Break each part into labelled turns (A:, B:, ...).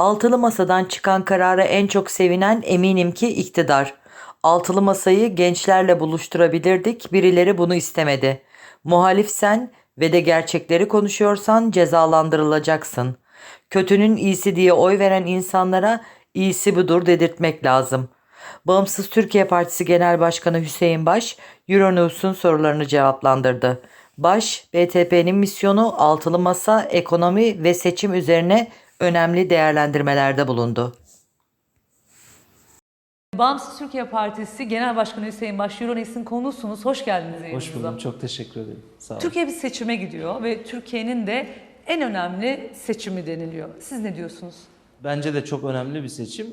A: Altılı masadan çıkan karara en çok sevinen eminim ki iktidar. Altılı masayı gençlerle buluşturabilirdik. Birileri bunu istemedi. Muhalifsen ve de gerçekleri konuşuyorsan cezalandırılacaksın. Kötünün iyisi diye oy veren insanlara iyisi budur dedirtmek lazım. Bağımsız Türkiye Partisi Genel Başkanı Hüseyin Baş, Euronews'un sorularını cevaplandırdı. Baş, BTP'nin misyonu altılı masa, ekonomi ve seçim üzerine önemli değerlendirmelerde bulundu.
B: Bağımsız Türkiye Partisi Genel Başkanı Hüseyin Baş, Euronext'in konuğusunuz. Hoş geldiniz
C: Hoş
B: yayınımıza.
C: buldum. Çok teşekkür ederim. Sağ olun.
B: Türkiye bir seçime gidiyor ve Türkiye'nin de en önemli seçimi deniliyor. Siz ne diyorsunuz?
C: Bence de çok önemli bir seçim.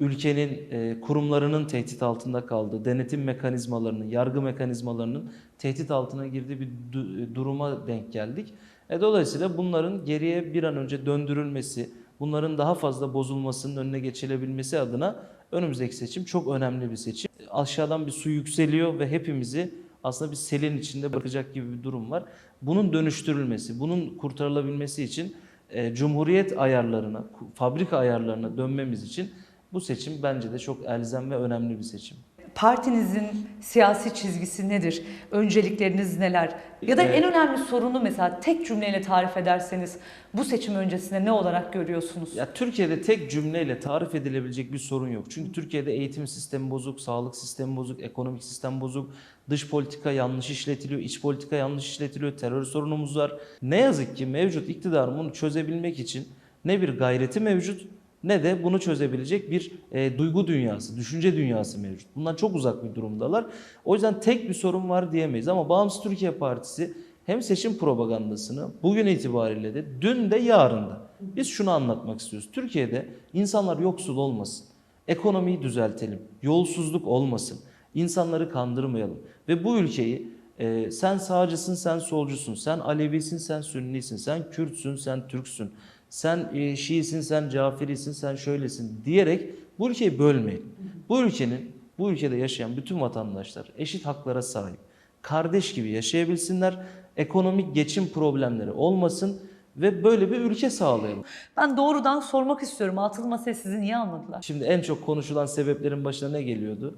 C: Ülkenin e, kurumlarının tehdit altında kaldığı, denetim mekanizmalarının, yargı mekanizmalarının tehdit altına girdiği bir du- duruma denk geldik. E, dolayısıyla bunların geriye bir an önce döndürülmesi, bunların daha fazla bozulmasının önüne geçilebilmesi adına önümüzdeki seçim çok önemli bir seçim. Aşağıdan bir su yükseliyor ve hepimizi aslında bir selin içinde bırakacak gibi bir durum var. Bunun dönüştürülmesi, bunun kurtarılabilmesi için e, cumhuriyet ayarlarına, fabrika ayarlarına dönmemiz için bu seçim bence de çok elzem ve önemli bir seçim.
B: Partinizin siyasi çizgisi nedir? Öncelikleriniz neler? Ya da
C: Ee,
B: en önemli sorunu mesela tek cümleyle tarif ederseniz bu seçim öncesinde ne olarak görüyorsunuz?
C: Ya Türkiye'de tek cümleyle tarif edilebilecek bir sorun yok. Çünkü Türkiye'de eğitim sistemi bozuk, sağlık sistemi bozuk, ekonomik sistem bozuk, dış politika yanlış işletiliyor, iç politika yanlış işletiliyor, terör sorunumuz var. Ne yazık ki mevcut iktidarın bunu çözebilmek için ne bir gayreti mevcut ne de bunu çözebilecek bir e, duygu dünyası, düşünce dünyası mevcut. Bundan çok uzak bir durumdalar. O yüzden tek bir sorun var diyemeyiz ama Bağımsız Türkiye Partisi hem seçim propagandasını bugün itibariyle de dün de yarın da biz şunu anlatmak istiyoruz. Türkiye'de insanlar yoksul olmasın. Ekonomiyi düzeltelim. Yolsuzluk olmasın. insanları kandırmayalım. Ve bu ülkeyi e, sen sağcısın, sen solcusun, sen Alevisin, sen Sünnisin, sen Kürtsün, sen Türksün, sen e, Şiisin, sen Caferisin, sen şöylesin diyerek bu ülkeyi bölmeyelim. Bu ülkenin, bu ülkede yaşayan bütün vatandaşlar eşit haklara sahip. Kardeş gibi yaşayabilsinler, ekonomik geçim problemleri olmasın ve böyle bir ülke sağlayalım.
B: Ben doğrudan sormak istiyorum. Altılı masayı sizi niye almadılar?
C: Şimdi en çok konuşulan sebeplerin başına ne geliyordu?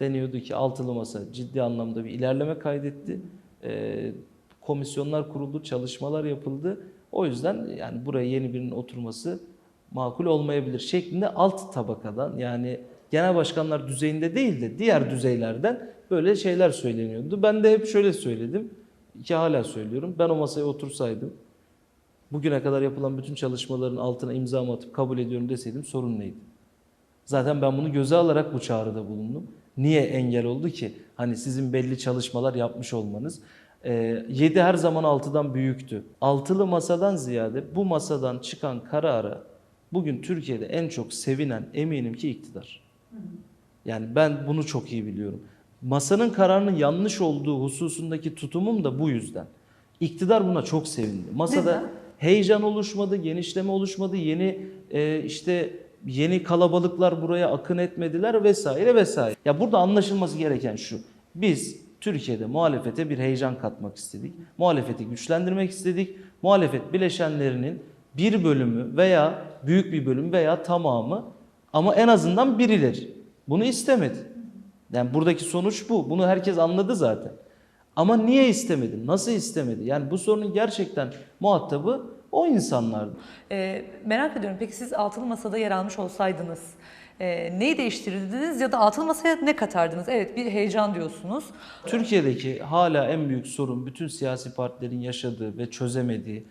C: Deniyordu ki altılı masa ciddi anlamda bir ilerleme kaydetti. Ee, komisyonlar kuruldu, çalışmalar yapıldı. O yüzden yani buraya yeni birinin oturması makul olmayabilir şeklinde alt tabakadan yani genel başkanlar düzeyinde değil de diğer düzeylerden böyle şeyler söyleniyordu. Ben de hep şöyle söyledim ki hala söylüyorum. Ben o masaya otursaydım bugüne kadar yapılan bütün çalışmaların altına imza atıp kabul ediyorum deseydim sorun neydi? Zaten ben bunu göze alarak bu çağrıda bulundum. Niye engel oldu ki? Hani sizin belli çalışmalar yapmış olmanız. 7 her zaman 6'dan büyüktü. Altılı masadan ziyade bu masadan çıkan karara bugün Türkiye'de en çok sevinen eminim ki iktidar. Yani ben bunu çok iyi biliyorum. Masanın kararının yanlış olduğu hususundaki tutumum da bu yüzden. İktidar buna çok sevindi. Masada
B: Neden?
C: heyecan oluşmadı, genişleme oluşmadı, yeni e, işte yeni kalabalıklar buraya akın etmediler vesaire vesaire. Ya burada anlaşılması gereken şu. Biz Türkiye'de muhalefete bir heyecan katmak istedik. Muhalefeti güçlendirmek istedik. Muhalefet bileşenlerinin bir bölümü veya büyük bir bölüm veya tamamı ama en azından birileri bunu istemedi. Yani buradaki sonuç bu. Bunu herkes anladı zaten. Ama niye istemedi? Nasıl istemedi? Yani bu sorunun gerçekten muhatabı o insanlardı.
B: Ee, merak ediyorum peki siz altılı masada yer almış olsaydınız e, neyi değiştirirdiniz ya da altılı masaya ne katardınız? Evet bir heyecan diyorsunuz.
C: Türkiye'deki hala en büyük sorun bütün siyasi partilerin yaşadığı ve çözemediği,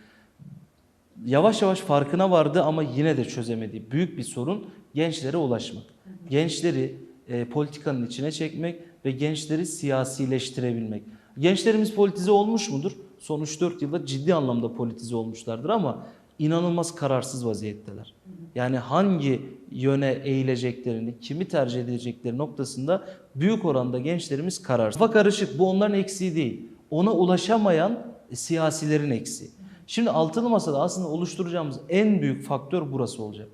C: yavaş yavaş farkına vardı ama yine de çözemediği büyük bir sorun gençlere ulaşmak. Gençleri e, politikanın içine çekmek ve gençleri siyasileştirebilmek. Gençlerimiz politize olmuş mudur? Son 3-4 yılda ciddi anlamda politize olmuşlardır ama inanılmaz kararsız vaziyetteler. Yani hangi yöne eğileceklerini, kimi tercih edecekleri noktasında büyük oranda gençlerimiz kararsız. Kafa karışık bu onların eksiği değil. Ona ulaşamayan e, siyasilerin eksiği. Şimdi altılı masada aslında oluşturacağımız en büyük faktör burası olacak.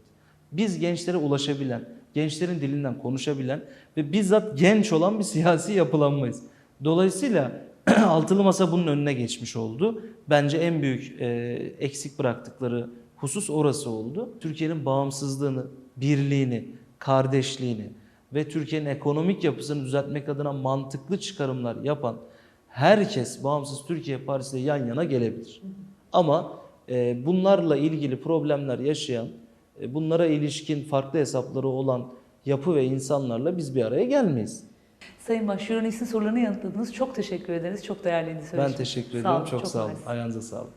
C: Biz gençlere ulaşabilen, gençlerin dilinden konuşabilen ve bizzat genç olan bir siyasi yapılanmayız. Dolayısıyla altılı masa bunun önüne geçmiş oldu. Bence en büyük e, eksik bıraktıkları husus orası oldu. Türkiye'nin bağımsızlığını, birliğini, kardeşliğini ve Türkiye'nin ekonomik yapısını düzeltmek adına mantıklı çıkarımlar yapan herkes Bağımsız Türkiye Partisi'yle yan yana gelebilir. Ama e, bunlarla ilgili problemler yaşayan, e, bunlara ilişkin farklı hesapları olan yapı ve insanlarla biz bir araya gelmeyiz.
B: Sayın Baş, jürinizin sorularını yanıtladınız. Çok teşekkür ederiz. Çok değerliydi
C: Ben
B: söyleşiniz.
C: teşekkür
B: Sağ
C: ediyorum.
B: olun,
C: çok, sağ olun. Ayağınıza sağlık.